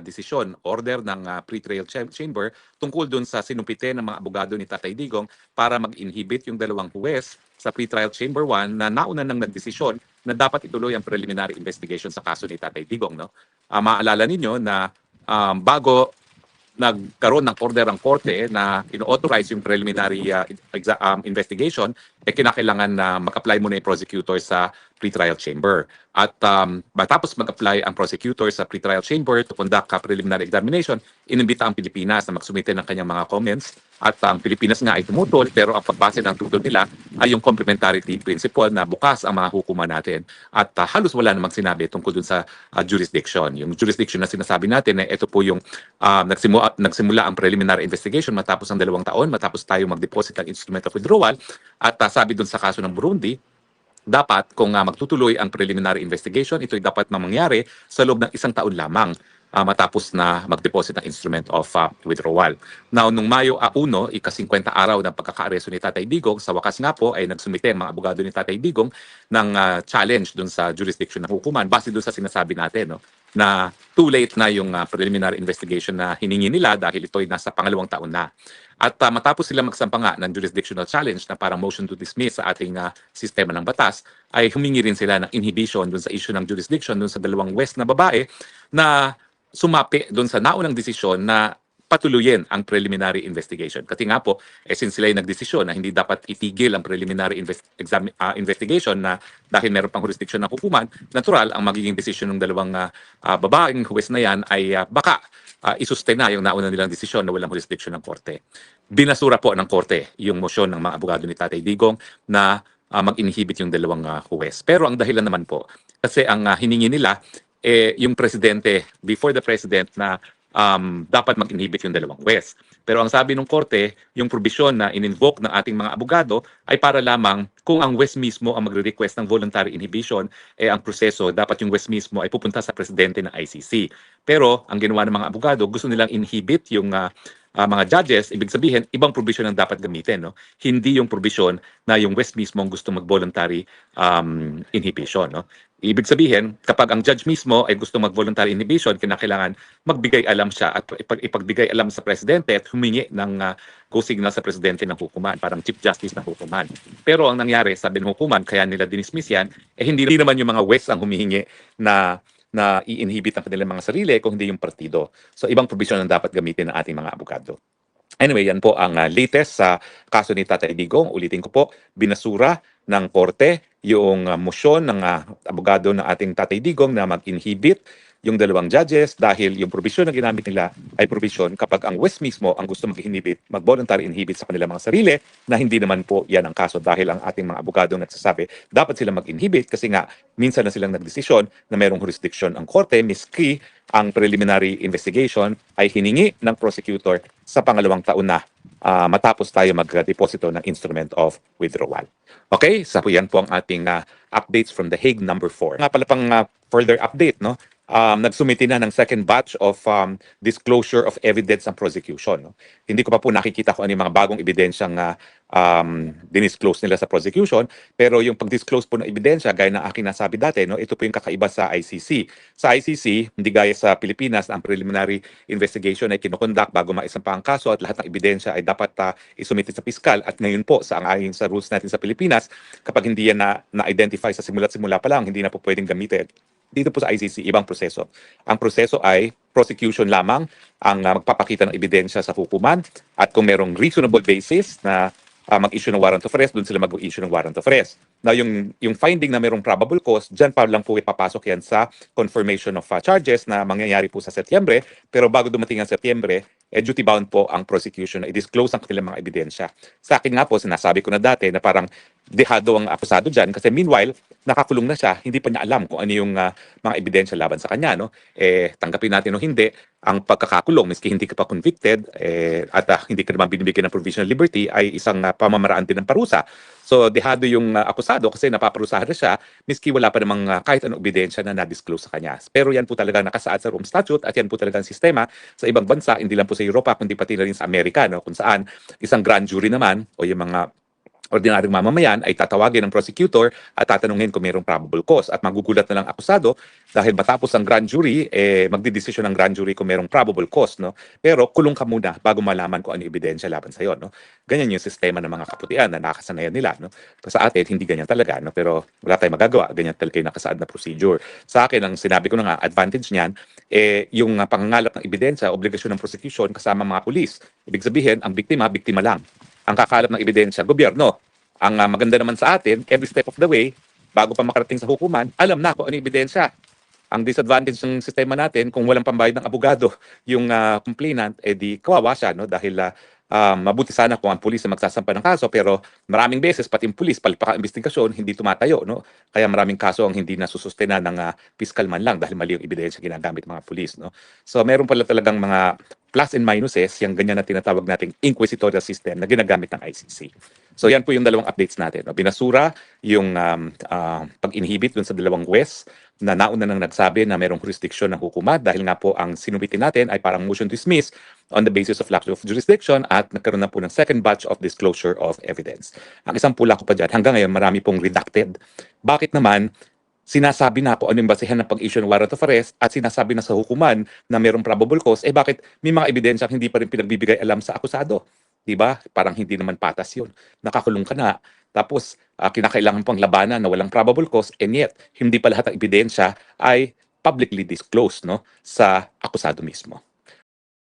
desisyon, order ng ah, pre-trial cha- chamber tungkol dun sa sinumpite ng mga abogado ni Tatay Digong para mag-inhibit yung dalawang huwes sa pre-trial chamber 1 na nauna nang nagdesisyon na dapat ituloy ang preliminary investigation sa kaso ni Tatay Digong. No? Ah, maalala ninyo na um, bago nagkaroon ng order ang korte na ino-authorize yung preliminary uh, um, investigation, eh kinakailangan na mag-apply muna yung prosecutor sa pretrial chamber. At um, matapos mag-apply ang prosecutor sa pretrial chamber to conduct a preliminary examination, inimbita ang Pilipinas na magsumite ng kanyang mga comments at ang Pilipinas nga ay tumutol pero ang pagbase ng tutol nila ay yung complementarity principle na bukas ang mga hukuman natin at uh, halos wala namang sinabi tungkol dun sa uh, jurisdiction. Yung jurisdiction na sinasabi natin na ito po yung uh, nagsimula, nagsimula ang preliminary investigation matapos ang dalawang taon, matapos tayo mag-deposit ng instrument of withdrawal at uh, sabi dun sa kaso ng Burundi, dapat kung uh, magtutuloy ang preliminary investigation, ito'y dapat na mangyari sa loob ng isang taon lamang uh, matapos na mag-deposit ng instrument of uh, withdrawal. Now, nung Mayo uh, 1, ika-50 araw ng pagkakaaresto ni Tatay Digong, sa wakas nga po ay nagsumite ang mga abogado ni Tatay Digong ng uh, challenge dun sa jurisdiction ng hukuman base dun sa sinasabi natin no, na too late na yung uh, preliminary investigation na hiningi nila dahil ito'y nasa pangalawang taon na. At uh, matapos sila magsampa nga ng jurisdictional challenge na parang motion to dismiss sa ating uh, sistema ng batas, ay humingi rin sila ng inhibition dun sa issue ng jurisdiction dun sa dalawang west na babae na sumapi dun sa naunang desisyon na patuluyin ang preliminary investigation. Kasi nga po, eh, since sila ay nagdesisyon na hindi dapat itigil ang preliminary invest- exam- ah, investigation na dahil meron pang jurisdiction ng hukuman, natural ang magiging desisyon ng dalawang ah, ah, babaeng huwes na yan ay ah, baka uh, isustain na yung nauna nilang desisyon na walang jurisdiction ng korte. Binasura po ng korte yung motion ng mga abogado ni Tatay Digong na ah, mag-inhibit yung dalawang ah, huwes. Pero ang dahilan naman po, kasi ang ah, hiningi nila, eh, yung presidente, before the president na um, dapat mag-inhibit yung dalawang huwes. Pero ang sabi ng korte, yung probisyon na in-invoke ng ating mga abogado ay para lamang kung ang West mismo ang magre-request ng voluntary inhibition, eh ang proseso, dapat yung West mismo ay pupunta sa presidente ng ICC. Pero ang ginawa ng mga abogado, gusto nilang inhibit yung ah, ah, mga judges, ibig sabihin, ibang provision ang dapat gamitin. No? Hindi yung provision na yung West mismo ang gusto mag-voluntary um, inhibition. No? Ibig sabihin, kapag ang judge mismo ay gusto mag-voluntary inhibition, kinakailangan magbigay alam siya at ipag- ipagbigay alam sa presidente at humingi ng uh, go signal sa presidente ng hukuman, parang chief justice ng hukuman. Pero ang nangyari, sabi ng hukuman, kaya nila dinismiss yan, eh hindi, hindi naman yung mga West ang humihingi na na i-inhibit ang kanilang mga sarili kung hindi yung partido. So ibang provision ang dapat gamitin ng ating mga abogado. Anyway, yan po ang uh, latest sa kaso ni Tatay Digong. Ulitin ko po, binasura ng korte yung uh, motion ng uh, abogado ng ating Tatay Digong na mag-inhibit yung dalawang judges dahil yung provision na ginamit nila ay provision kapag ang West mismo ang gusto mag-inhibit, mag-voluntary inhibit sa kanilang mga sarili na hindi naman po yan ang kaso dahil ang ating mga abogado nagsasabi dapat sila mag-inhibit kasi nga minsan na silang nagdesisyon na merong jurisdiction ang korte miski ang preliminary investigation ay hiningi ng prosecutor sa pangalawang taon na ah, matapos tayo mag-deposito ng instrument of withdrawal. Okay, sa po yan po ang ating ah, updates from The Hague number 4. Nga pala pang ah, further update, no? Um, nagsumiti na ng second batch of um, disclosure of evidence ang prosecution. No? Hindi ko pa po nakikita kung ano yung mga bagong ebidensyang uh, um, dinisclose nila sa prosecution, pero yung pag-disclose po ng ebidensya, gaya ng aking nasabi dati, no, ito po yung kakaiba sa ICC. Sa ICC, hindi gaya sa Pilipinas, ang preliminary investigation ay kinukondak bago maisampa ang kaso at lahat ng ebidensya ay dapat uh, isumite sa piskal. At ngayon po, sa ayon sa rules natin sa Pilipinas, kapag hindi yan na, na-identify sa simula't simula pa lang, hindi na po pwedeng gamitin dito po sa ICC, ibang proseso. Ang proseso ay prosecution lamang ang uh, magpapakita ng ebidensya sa hukuman at kung merong reasonable basis na uh, mag-issue ng warrant of arrest, doon sila mag-issue ng warrant of arrest. Now, yung, yung finding na merong probable cause, dyan pa lang po ipapasok yan sa confirmation of uh, charges na mangyayari po sa Setyembre. Pero bago dumating ang Setyembre, eh, duty bound po ang prosecution na i-disclose ang kanilang mga ebidensya. Sa akin nga po, sinasabi ko na dati na parang dehado ang akusado dyan kasi meanwhile, nakakulong na siya, hindi pa niya alam kung ano yung uh, mga ebidensya laban sa kanya. No? Eh, tanggapin natin o hindi, ang pagkakakulong, miski hindi ka pa convicted eh, at uh, hindi ka naman binibigyan ng provisional liberty, ay isang uh, pamamaraan din ng parusa. So, dehado yung uh, akusado kasi napaparusahan na siya, miski wala pa namang uh, kahit anong ebidensya na na-disclose sa kanya. Pero yan po talaga nakasaad sa Rome Statute at yan po talaga ang sistema sa ibang bansa, hindi lang po sa Europa, kundi pati na rin sa Amerika, no? kung saan isang grand jury naman o yung mga ordinaryong mamamayan ay tatawagin ng prosecutor at tatanungin kung mayroong probable cause. At magugulat na lang akusado dahil matapos ang grand jury eh magdidesisyon ng grand jury kung mayroong probable cause no? Pero kulong ka muna bago malaman kung ano yung ebidensya laban sa iyo no? Ganyan yung sistema ng mga kaputian na nakasanayan nila no? Sa atin hindi ganyan talaga no? Pero wala tayong magagawa. Ganyan talaga yung nakasaad na procedure. Sa akin ang sinabi ko na nga advantage niyan eh yung uh, pangangalap ng ebidensya obligasyon ng prosecution kasama mga pulis. Ibig sabihin ang biktima biktima lang ang kakalap ng ebidensya, gobyerno. Ang ah, maganda naman sa atin, every step of the way, bago pa makarating sa hukuman, alam na kung ano ebidensya. Ang disadvantage ng sistema natin, kung walang pambayad ng abogado yung ah, complainant, eh di kawawa siya, no? Dahil ah, ah, mabuti sana kung ang pulis ang magsasampa ng kaso, pero maraming beses, pati yung pulis, palipaka investigasyon, hindi tumatayo, no? Kaya maraming kaso ang hindi nasusustena ng ah, fiscal man lang dahil mali yung ebidensya ginagamit mga pulis, no? So meron pala talagang mga plus and minuses, yung ganyan na tinatawag nating inquisitorial system na ginagamit ng ICC. So yan po yung dalawang updates natin. No? Binasura yung um, ah, pag-inhibit dun sa dalawang West na nauna nang nagsabi na mayroong jurisdiction ng hukumat dahil nga po ang sinubitin natin ay parang motion to dismiss on the basis of lack of jurisdiction at nagkaroon na po ng second batch of disclosure of evidence. Ang isang pula ko pa dyan, hanggang ngayon marami pong redacted. Bakit naman sinasabi na kung ano yung basehan ng pag-issue ng warrant of arrest at sinasabi na sa hukuman na mayroong probable cause, eh bakit may mga ebidensya hindi pa rin pinagbibigay alam sa akusado? 'Di ba? Parang hindi naman patas 'yun. Nakakulong ka na. Tapos ah, kinakailangan pang labanan na walang probable cause and yet hindi pa lahat ng ebidensya ay publicly disclosed no sa akusado mismo.